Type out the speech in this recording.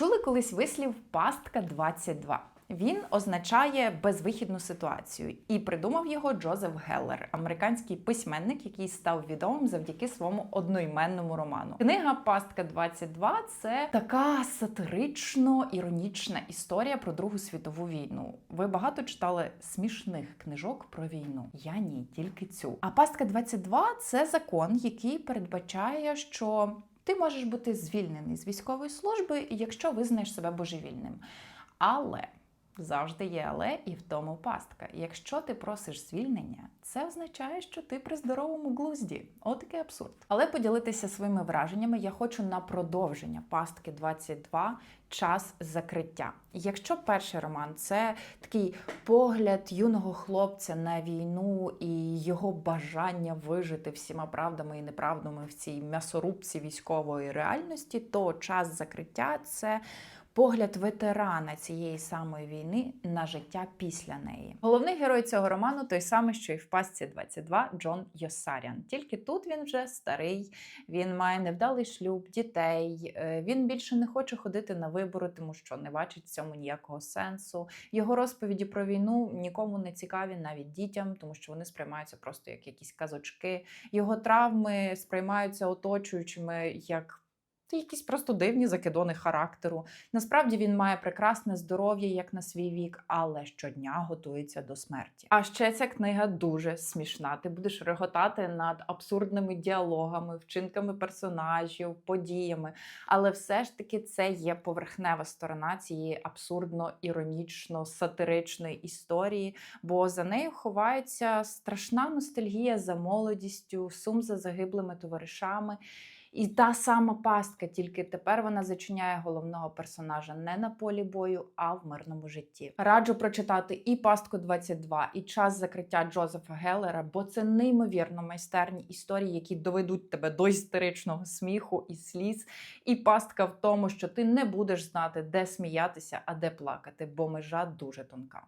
Чули колись вислів пастка 22? Він означає безвихідну ситуацію, і придумав його Джозеф Геллер, американський письменник, який став відомим завдяки своєму одноіменному роману. Книга Пастка 22 це така сатирично-іронічна історія про Другу світову війну. Ви багато читали смішних книжок про війну. Я ні, тільки цю. А Пастка 22 це закон, який передбачає, що ти можеш бути звільнений з військової служби, якщо визнаєш себе божевільним. Але завжди є але і в тому пастка. Якщо ти просиш звільнення, це означає, що ти при здоровому глузді. Отакий абсурд. Але поділитися своїми враженнями я хочу на продовження пастки 22 час закриття. Якщо перший роман це такий погляд юного хлопця на війну і його бажання вижити всіма правдами і неправдами в цій м'ясорубці військової реальності, то час закриття це погляд ветерана цієї самої війни на життя після неї. Головний герой цього роману той самий, що і в пастці 22 Джон Йосарян. Тільки тут він вже старий, він має невдалий шлюб, дітей. е, Він більше не хоче ходити на вибори, тому що не бачить в цьому ніякого сенсу. Його розповіді про війну нікому не цікаві, навіть дітям, тому що вони сприймаються просто як якісь казочки. Його травми сприймаються оточуючими як. Це якісь просто дивні закидони характеру. Насправді він має прекрасне здоров'я, як на свій вік, але щодня готується до смерті. А ще ця книга дуже смішна. Ти будеш реготати над абсурдними діалогами, вчинками персонажів, подіями. Але все ж таки це є поверхнева сторона цієї абсурдно-іронічно-сатиричної історії, бо за нею ховається страшна ностальгія за молодістю, сум за загиблими товаришами. І та сама пастка, тільки тепер вона зачиняє головного персонажа не на полі бою, а в мирному житті. Раджу прочитати і пастку 22, і час закриття Джозефа Геллера, бо це неймовірно майстерні історії, які доведуть тебе до істеричного сміху і сліз. І пастка в тому, що ти не будеш знати, де сміятися, а де плакати, бо межа дуже тонка.